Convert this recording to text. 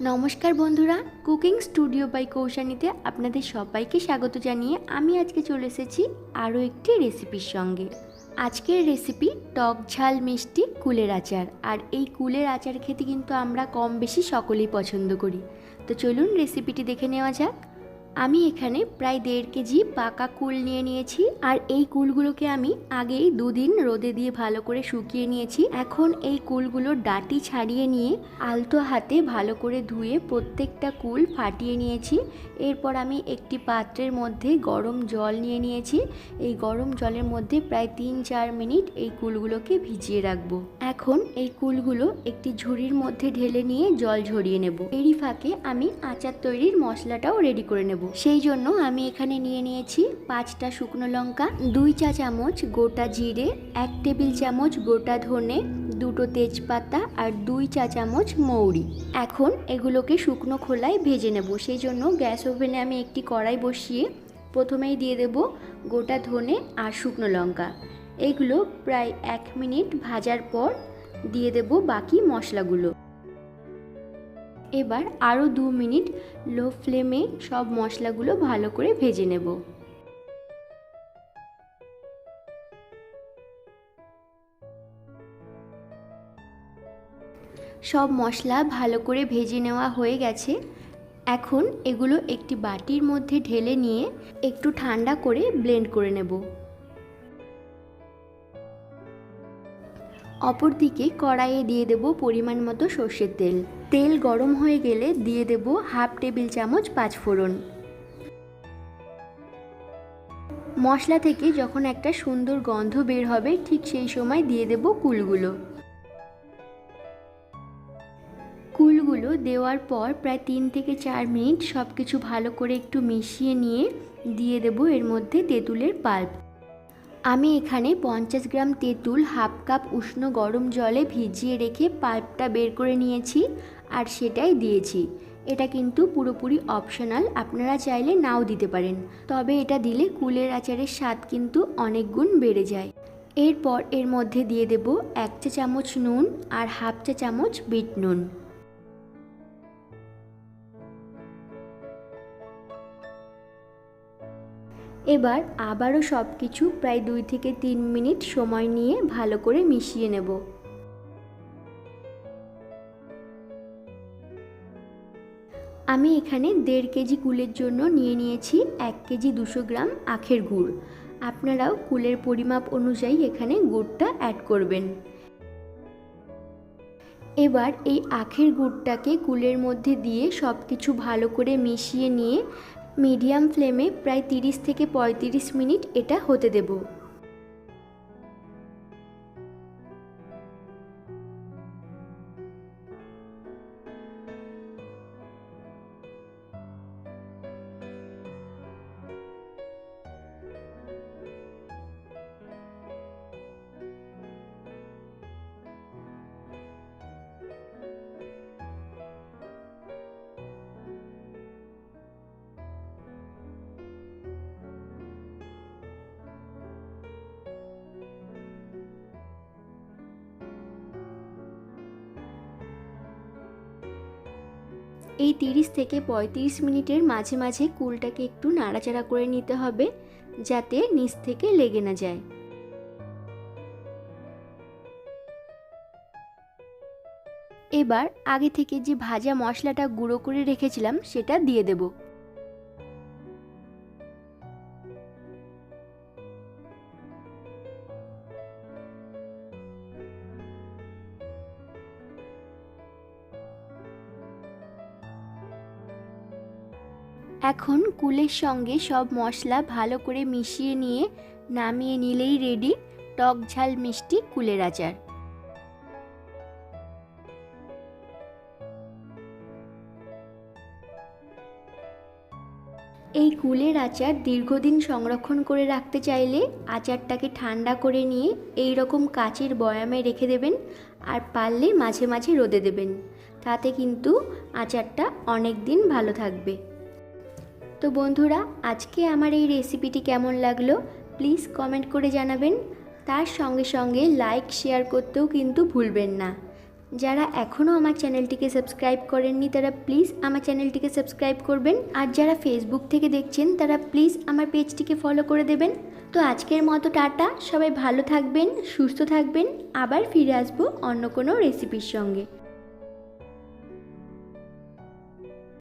নমস্কার বন্ধুরা, cooking studio by কৌশানীতে আপনাদের সবাইকে স্বাগত জানিয়ে আমি আজকে চলে এসেছি আরও একটি রেসিপির সঙ্গে। আজকের রেসিপি টক ঝাল মিষ্টি কুলের আচার। আর এই কুলের আচার খেতে কিন্তু আমরা কম বেশি সকলেই পছন্দ করি। তো চলুন রেসিপিটি দেখে নেওয়া যাক। আমি এখানে প্রায় দেড় কেজি পাকা কুল নিয়ে নিয়েছি আর এই কুলগুলোকে আমি আগেই দুদিন রোদে দিয়ে ভালো করে শুকিয়ে নিয়েছি। এখন এই কুলগুলোর ডাটি ছাড়িয়ে নিয়ে আলতো হাতে ভালো করে ধুয়ে প্রত্যেকটা কুল ফাটিয়ে নিয়েছি। এরপর আমি একটি পাত্রের মধ্যে গরম জল নিয়ে নিয়েছি। এই গরম জলের মধ্যে প্রায় তিন চার মিনিট এই কুলগুলোকে ভিজিয়ে রাখব। এখন এই কুলগুলো একটি ঝুড়ির মধ্যে ঢেলে নিয়ে জল ঝরিয়ে নেব। এরই ফাঁকে আমি আচার তৈরির মশলাটাও রেডি করে নেব। সেই জন্য আমি এখানে নিয়ে নিয়েছি পাঁচটা শুকনো লঙ্কা, দুই চা চামচ গোটা জিরে, এক টেবিল চামচ গোটা ধনে, দুটো তেজপাতা আর দুই চা চামচ মৌরি। এখন এগুলোকে শুকনো খোলায় ভেজে নেব। সেই জন্য গ্যাস ওভেনে আমি একটি কড়াই বসিয়ে প্রথমেই দিয়ে দেব গোটা ধনে আর শুকনো লঙ্কা। এগুলো প্রায় এক মিনিট ভাজার পর দিয়ে দেব বাকি মশলাগুলো। এবার আরও দু মিনিট লো ফ্লেমে সব মশলাগুলো ভালো করে ভেজে নেব। সব মশলা ভালো করে ভেজে নেওয়া হয়ে গেছে। এখন এগুলো একটি বাটির মধ্যে ঢেলে নিয়ে একটু ঠান্ডা করে ব্লেন্ড করে নেব। অপরদিকে কড়াইয়ে দিয়ে দেব পরিমাণ মতো সর্ষের তেল। তেল গরম হয়ে গেলে দিয়ে দেব হাফ টেবিল চামচ পাঁচফোড়ন মশলা থেকে যখন একটা সুন্দর গন্ধ বের হবে, ঠিক সেই সময় দিয়ে দেব কুলগুলো। কুলগুলো দেওয়ার পর প্রায় তিন থেকে চার মিনিট সব কিছু ভালো করে একটু মিশিয়ে নিয়ে দিয়ে দেব এর মধ্যে তেঁতুলের পাল্প। আমি এখানে পঞ্চাশ গ্রাম তেঁতুল হাফ কাপ উষ্ণ গরম জলে ভিজিয়ে রেখে পাল্পটা বের করে নিয়েছি। আর সেটাই দিয়েছি। এটা কিন্তু পুরোপুরি অপশনাল আপনারা চাইলে নাও দিতে পারেন। তবে এটা দিলে কুলের আচারের স্বাদ কিন্তু অনেক গুণ বেড়ে যায়। এরপর এর মধ্যে দিয়ে দেব এক চা চামচ নুন আর হাফ চা চামচ বিট নুন। এবার আবারও সব কিছু প্রায় দুই থেকে তিন মিনিট সময় নিয়ে ভালো করে মিশিয়ে নেব। আমি এখানে দেড় কেজি কুলের জন্য নিয়ে নিয়েছি এক কেজি দুশো গ্রাম আখের গুড়। আপনারাও কুলের পরিমাপ অনুযায়ী এখানে গুড়টা অ্যাড করবেন। এবার এই আখের গুড়টাকে কুলের মধ্যে দিয়ে সব কিছু ভালো করে মিশিয়ে নিয়ে মিডিয়াম ফ্লেমে প্রায় তিরিশ থেকে পঁয়ত্রিশ মিনিট এটা হতে দেব। এই তিরিশ থেকে পঁয়ত্রিশ মিনিটের মাঝে মাঝে কুলটাকে একটু নাড়াচাড়া করে নিতে হবে, যাতে নিচ থেকে লেগে না যায়। এবার আগে থেকে যে ভাজা মশলাটা গুঁড়ো করে রেখেছিলাম, সেটা দিয়ে দেব। এখন কুলের সঙ্গে সব মশলা ভালো করে মিশিয়ে নিয়ে নামিয়ে নিলেই রেডি টক ঝাল মিষ্টি কুলের আচার। এই কুলের আচার দীর্ঘদিন সংরক্ষণ করে রাখতে চাইলে আচারটাকে ঠান্ডা করে নিয়ে এই রকম কাচের বয়ামে রেখে দেবেন আর পারলে মাঝে মাঝে রোদে দেবেন। তাতে কিন্তু আচারটা অনেক দিন ভালো থাকবে। তো বন্ধুরা, আজকে আমার এই রেসিপিটি কেমন লাগল? প্লিজ কমেন্ট করে জানাবেন। তার সঙ্গে সঙ্গে লাইক শেয়ার করতেও কিন্তু ভুলবেন না। যারা এখনও আমার চ্যানেলটিকে সাবস্ক্রাইব করেননি, তারা প্লিজ আমার চ্যানেলটিকে সাবস্ক্রাইব করবেন। আর যারা ফেসবুক থেকে দেখছেন, তারা প্লিজ আমার পেজটিকে ফলো করে দেবেন। তো আজকের মতো টাটা। সবাই ভালো থাকবেন, সুস্থ থাকবেন। আবার ফিরে আসব অন্য কোনো রেসিপির সঙ্গে।